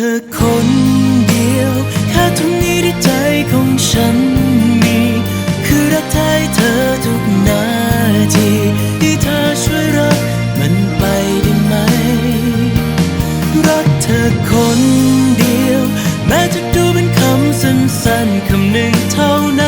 อคนเดียวแค่ตรงนี้ที่ใจของฉันมี คือรักแท้เธอทุกนาทีที่เธอช่วยรักมันไปได้ไหม รักเธอคนเดียว แม้จะดูเป็นคำสั้นๆคำหนึ่งเท่านั้น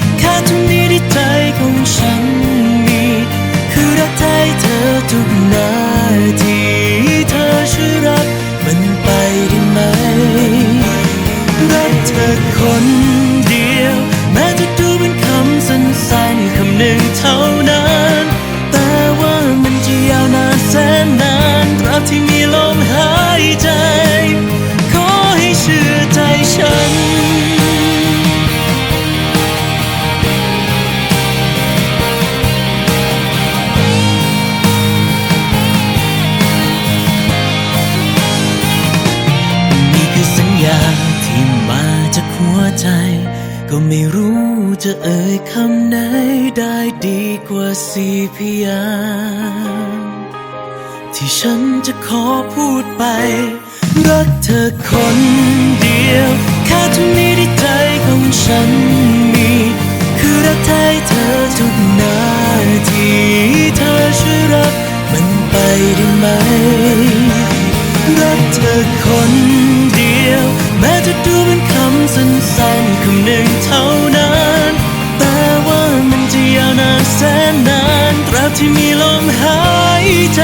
ฉันมี คือรักแท้เธอทุกนาทีเธอช่วยรักมันไปได้ไหม รักเธอคนเดียว แม้จะดูเป็นคำสั้นๆคำหนึ่งเท่านั้น จากหัวใจ ก็ไม่รู้จะเอ่ยคำไหนได้ดีกว่าสี่พยางที่ฉันจะขอพูดไป รักเธอคนเดียวแค่ตรงนี้ที่ใจของฉันมี คือรักแท้เธอทุกนาทีเธอช่วยรักมันไปได้ไหม รักเธอคน แม้จะดูเป็นคำสั้นๆคำหนึ่งเท่านั้น แต่ว่ามันจะยาวนานแสนนานตราบที่มีลมหายใจ